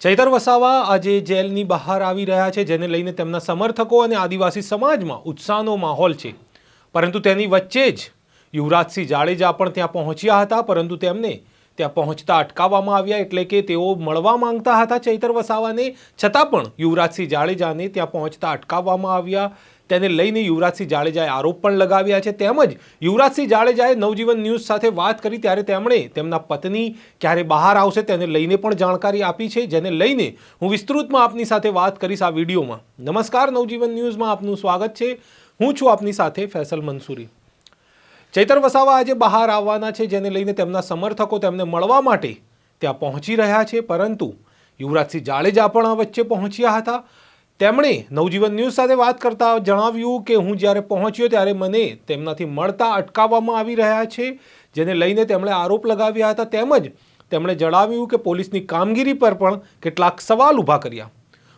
ચૈતર વસાવા આજે જેલની બહાર આવી રહ્યા છે, જેને લઈને તેમના સમર્થકો અને આદિવાસી સમાજમાં ઉત્સાહનો માહોલ છે. પરંતુ તેની વચ્ચે જ યુવરાજસિંહ જાડેજા પણ ત્યાં પહોંચ્યા હતા, પરંતુ તેમને ત્યાં પહોંચતા અટકાવવામાં આવ્યા, એટલે કે તેઓ મળવા માંગતા હતા ચૈતર વસાવાને. છતાં પણ યુવરાજસિંહ જાડેજાને ત્યાં પહોંચતા અટકાવવામાં આવ્યા. તેને લઈને યુવરાજસિંહ જાડેજાએ આરોપ પણ લગાવ્યા છે. તેમજ યુવરાજસિંહ જાડેજાએ નવજીવન ન્યૂઝ સાથે વાત કરી ત્યારે તેમણે તેમના પત્ની ક્યારે બહાર આવશે તેને લઈને પણ જાણકારી આપી છે, જેને લઈને હું વિસ્તૃતમાં આપની સાથે વાત કરીશ આ વિડીયોમાં. નમસ્કાર, નવજીવન ન્યૂઝમાં આપનું સ્વાગત છે. હું છું આપની સાથે ફેસલ મંસૂરી. ચૈતર વસાવા આજે બહાર આવવાના છે, જેને લઈને તેમના સમર્થકો તેમને મળવા માટે ત્યાં પહોંચી રહ્યા છે, પરંતુ યુવરાજસિંહ જાડેજા પણ આ વચ્ચે પહોંચ્યા હતા. તેમણે નવજીવન ન્યૂઝ સાથે વાત કરતા જણાવ્યું કે હું જ્યારે પહોંચ્યો ત્યારે મને તેમનાથી મળતા અટકાવવામાં આવી રહ્યા છે, જેને લઈને તેમણે આરોપ લગાવ્યા હતા. તેમજ તેમણે જણાવ્યું કે પોલીસની કામગીરી પર પણ કેટલાક સવાલ ઊભા કર્યા.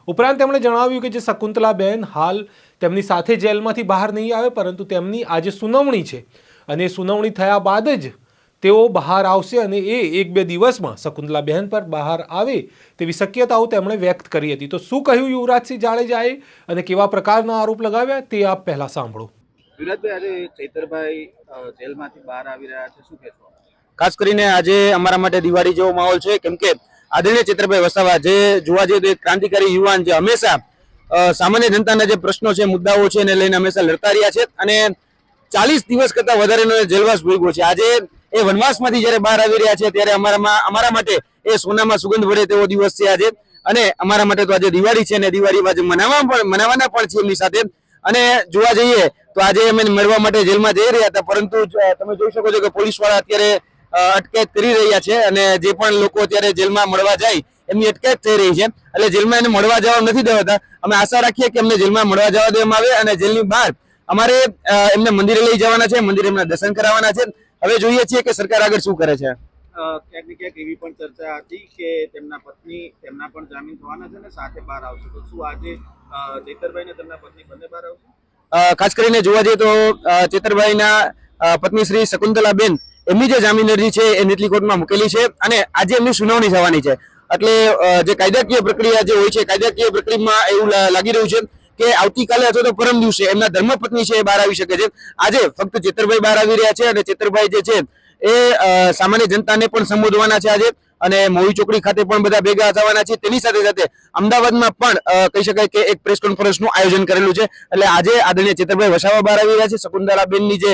ઉપરાંત તેમણે જણાવ્યું કે જે શકુંતલાબેન હાલ તેમની સાથે જેલમાંથી બહાર નહીં આવે, પરંતુ તેમની આજે સુનાવણી છે. અને સુનાવણી થયા બાદ જ તેઓ બહાર આવશે અને એ એક બે દિવસમાં શકુંતલાબેન પર બહાર આવે તેવી શક્યતાઓ તેમણે વ્યક્ત કરી હતી. તો શું કહ્યું યુવરાજસિંહ જાડેજાએ અને કેવા પ્રકારના આરોપ લગાવ્યા તે આપ પહેલા સાંભળો. વિરાજભાઈ આજે ચૈતરભાઈ જેલમાંથી બહાર આવી રહ્યા છે. શું કહેશો? ખાસ કરીને આજે અમારા માટે દિવાળી જેવો માહોલ છે. કેમ કે આદરણીય ચિત્રભાઈ વસાવા જે જોવા જઈએ તો એક ક્રાંતિકારી યુવાન જે હંમેશા સામાન્ય જનતાના જે પ્રશ્નો છે મુદ્દાઓ છે એને લઈને હંમેશા લડતા રહ્યા છે. અને ચાલીસ દિવસ કરતા વધારેનો જેલવાસ ભોગવ્યો છે. આજે એ વનવાસમાંથી જ્યારે બહાર આવી રહ્યા છે, ત્યારે અમારામાં, અમારા માટે એ સોનામાં સુગંધ ભરે તેવો દિવસ છે આજે. અને અમારા માટે તો આજે દિવાળી છે અને દિવાળી આજે મનાવવા પણ, મનાવવાના પણ છે એમની સાથે. અને જોવા જઈએ, તો આજે અમે મળવા માટે જેલમાં જઈ રહ્યા હતા, પરંતુ તમે જોઈ શકો છો કે પોલીસવાળા અત્યારે અટકાયત કરી રહ્યા છે અને જે પણ લોકો અત્યારે જેલમાં મળવા જાય, એમની અટકાયત થઈ રહી છે. એટલે જેલમાં એને મળવા જવા નથી દેવાતા. અમે આશા રાખીએ કે એમને જેલમાં મળવા જવા દેવામાં આવે અને જેલની બહાર અમારે એમને મંદિરે લઈ જવાના છે, મંદિરે એમના દર્શન કરાવવાના છે. હવે જોઈએ છીએ કે સરકાર આગળ શું કરે છે. ક્યાંક ને ક્યાંક એવી પણ ચર્ચા હતી કે તેમના પત્ની તેમના પણ જામીન થવાના છે ને સાથે બહાર આવશે. તો શું આજે ચેતરભાઈ ને તેમના પત્ની બંને બહાર આવશે? ખાસ કરીને જોવા જઈએ તો ચેતરભાઈના પત્ની શ્રી શકુંતલાબેન એમની જે જામીન અરજી છે એ નીચલી કોર્ટમાં મૂકેલી છે અને આજે એમની સુનાવણી થવાની છે. એટલે જે કાયદાકીય પ્રક્રિયા જે હોય છે કાયદાકીય પ્રક્રિયામાં એવું લાગી રહ્યું છે કે આવતીકાલે અથવા તો પરમ દિવસે એમના ધર્મપત્ની છે એ બહાર આવી શકે છે. આજે ફક્ત ચેતરભાઈ બહાર આવી રહ્યા છે અને ચેતરભાઈ જે છે એ સામાન્ય જનતાને પણ સંબોધવાના છે આજે અને મોવી ચોકડી ખાતે પણ બધા ભેગા થવાના છે. તેની સાથે સાથે અમદાવાદમાં પણ કહી શકાય કે એક પ્રેસ કોન્ફરન્સનું આયોજન કરેલું છે. એટલે આજે આદરણીય ચેતરભાઈ વસાવા બહાર આવી રહ્યા છે. શકુંતલાબેનની જે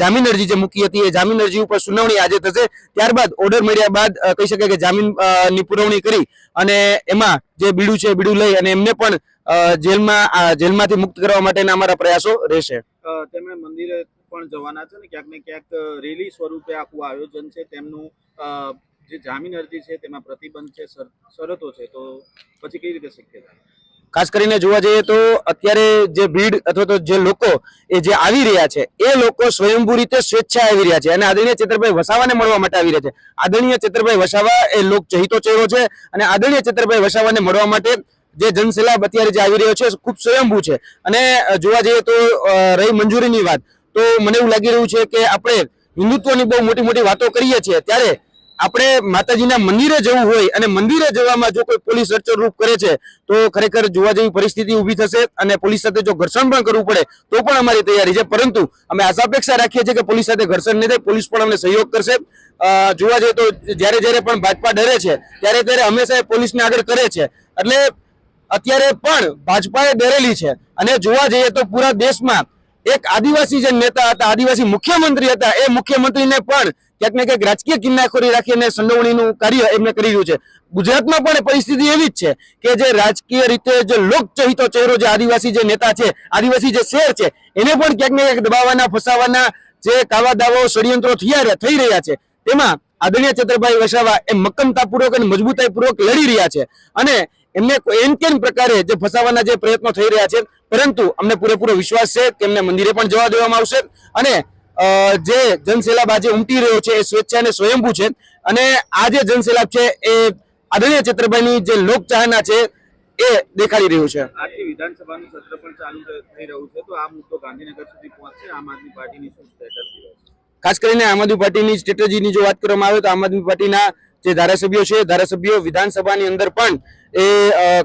જામીન અરજી જે મૂકી હતી એ જામીન અરજી ઉપર સુનાવણી આજે થશે. ત્યારબાદ ઓર્ડર મળ્યા બાદ કહી શકાય કે જામીનની પુરવણી કરી અને એમાં જે બીડું છે બીડું લઈ અને એમને પણ જેલમાં આ જેલમાંથી મુક્ત કરવા માટેના અમારા પ્રયાસો રહેશે. તેમણે મંદિરે પણ જવાના છે ને ક્યાંક ને ક્યાંક રેલી સ્વરૂપે આખું આયોજન છે. તેમનું જે જામીન અરજી છે તેમાં પ્રતિબંધ છે શરતો છે. તો પછી કઈ રીતે શક્ય થાય? ખાસ કરીને જોવા જઈએ તો અત્યારે જે ભીડ અથવા તો જે લોકો એ જે આવી રહ્યા છે એ લોકો સ્વયંભૂ રીતે સ્વેચ્છા આવી રહ્યા છે અને આદરણીય ચેતરભાઈ વસાવાને મળવા માટે આવી રહ્યા છે. આદરણીય ચેતરભાઈ વસાવા એ લોક ચહિતો ચહેરો છે અને આદરણીય ચેતરભાઈ વસાવાને મળવા માટે જે જનસેલાબ અત્યારે જે આવી રહ્યો છે, ખૂબ સ્વયંભૂ છે. અને જોવા જઈએ તો રહી મંજૂરીની વાત, તો મને એવું લાગી રહ્યું છે કે આપણે હિન્દુત્વની બહુ મોટી મોટી વાતો કરીએ છીએ, ત્યારે આપણે માતાજીના મંદિરે જવું હોય અને મંદિરે જવામાં જો કોઈ પોલીસ રચરૂપ કરે છે, તો ખરેખર જોવા જેવી પરિસ્થિતિ ઊભી થશે અને પોલીસ સાથે જો ઘર્ષણ પણ કરવું પડે, તો પણ અમારી તૈયારી છે. પરંતુ અમે આશા અપેક્ષા રાખીએ છીએ કે પોલીસ સાથે ઘર્ષણ નહીં થાય, પોલીસ પણ અમને સહયોગ કરશે. જોવા જઈએ તો જ્યારે જ્યારે પણ ભાજપા ડરે છે, ત્યારે ત્યારે હંમેશા એ પોલીસને આગળ કરે છે. એટલે અત્યારે પણ ભાજપાએ ડરેલી છે. અને જોવા જઈએ તો પૂરા દેશમાં એક આદિવાસી જે નેતા હતા, આદિવાસી મુખ્યમંત્રી હતા, એ મુખ્યમંત્રીને પણ ક્યાંક ને ક્યાંક રાજકીય કિન્નાખોરી રાખીને સંડોવણીનું કાર્ય એમને કરી રહ્યું છે. ગુજરાતમાં પણ પરિસ્થિતિ એવી જ છે કે જે રાજકીય રીતે જે લોકચહિતો ચહેરો જે આદિવાસી જે નેતા છે, આદિવાસી જે શેર છે, એને પણ ક્યાંક ને ક્યાંક દબાવવાના ફસાવાના જે કાવા દાવાઓ ષડયંત્રો થયા થઈ રહ્યા છે. તેમાં આદરણીય ચંદ્રભાઈ વસાવા એ મક્કમતાપૂર્વક અને મજબૂતાઈપૂર્વક લડી રહ્યા છે. અને એમને એમ કેમ પ્રકારે જે ફસાવાના જે પ્રયત્નો થઈ રહ્યા છે? પરંતુ અમને પૂરેપૂરો વિશ્વાસ છે કે એમને મંદિરે પણ જવા દેવામાં આવશે. અને જે જનસેલાબ આજે ઉમટી રહ્યો છે એ સ્વેચ્છા અને સ્વયંભૂ છે. અને આ જે જનસેલાબ છે એ આદરણીય ચિત્રભાઈની જે લોકચાહના છે એ દેખાડી રહ્યું છે. આજથી વિધાનસભાનું સત્ર પણ ચાલુ થઈ રહ્યું છે. તો આ મુદ્દો ગાંધીનગર સુધી પહોંચશે? આમ આદમી પાર્ટીની શું સ્ટેટસ છે? ખાસ કરીને આમ આદમી પાર્ટીની સ્ટ્રેટેજીની જો વાત કરવામાં આવે તો આમ આદમી પાર્ટીના જે ધારાસભ્યો છે, ધારાસભ્યો વિધાનસભાની અંદર પણ એ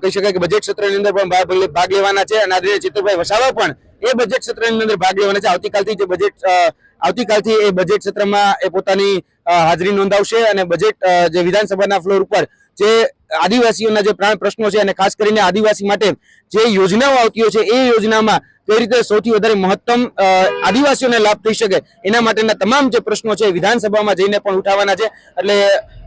કહી શકાય કે બજેટ સત્રની અંદર પણ ભાગ લેવાના છે અને આદરણીય ચિત્રભાઈ વસાવા પણ એ બજેટ સત્રની અંદર ભાગ લેવાના છે. આવતીકાલથી જે બજેટ આવતીકાલથી એ બજેટ સત્રમાં એ પોતાની હાજરી નોંધાવશે અને બજેટ જે વિધાનસભાના ફ્લોર ઉપર જે આદિવાસીઓના જે પ્રાણ પ્રશ્નો છે અને ખાસ કરીને આદિવાસી માટે જે યોજનાઓ આવતી હોય છે, એ યોજનામાં કઈ રીતે સૌથી વધારે મહત્તમ આદિવાસીઓને લાભ થઈ શકે એના માટેના તમામ જે પ્રશ્નો છે વિધાનસભામાં જઈને પણ ઉઠાવવાના છે. એટલે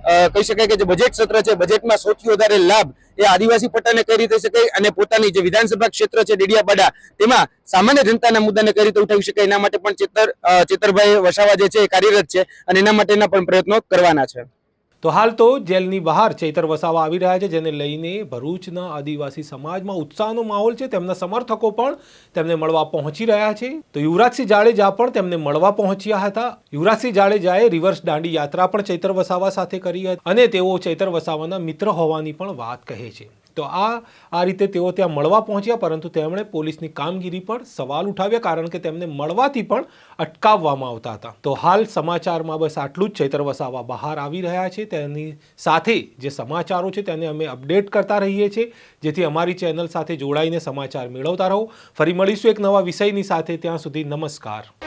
કહી શકાય કે જે બજેટ સત્ર છે બજેટમાં સૌથી વધારે લાભ એ આદિવાસી પટ્ટાને કઈ રીતે શકે અને પોતાની જે વિધાનસભા ક્ષેત્ર છે, ડેડિયાપાડા, તેમાં સામાન્ય જનતાના મુદ્દાને કઈ રીતે ઉઠાવી શકાય. એના માટે પણ ચેતર ચેતરભાઈ વસાવા જે છે એ કાર્યરત છે અને એના માટેના પણ પ્રયત્નો કરવાના છે. તો હાલ તો જેલની બહાર ચૈતર વસાવા આવી રહ્યા છે, જેને લઈને ભરૂચના આદિવાસી સમાજમાં ઉત્સાહનો માહોલ છે. તેમના સમર્થકો પણ તેમને મળવા પહોંચી રહ્યા છે. તો યુવરાજસિંહ જાડેજા પણ તેમને મળવા પહોંચ્યા હતા. યુવરાજસિંહ જાડેજાએ રિવર્સ દાંડી યાત્રા પણ ચૈતર વસાવા સાથે કરી હતી અને તેઓ ચૈતર વસાવાના મિત્ર હોવાની પણ વાત કહે છે. તો આ આ રીતે તેઓ ત્યાં મળવા પહોંચ્યા, પરંતુ તેમણે પોલીસની કામગીરી પર સવાલ ઉઠાવ્યા કારણ કે તેમને મળવાથી પણ અટકાવવામાં આવતા હતા. તો હાલ સમાચારમાં બસ આટલું જ ચૈતર વસાવા બહાર આવી રહ્યા છે. તેની સાથે જે સમાચારો છે તેને અમે અપડેટ કરતા રહીએ છીએ. જેથી અમારી ચેનલ સાથે જોડાઈને સમાચાર મેળવતા રહો. ફરી મળીશું એક નવા વિષયની સાથે. ત્યાં સુધી નમસ્કાર.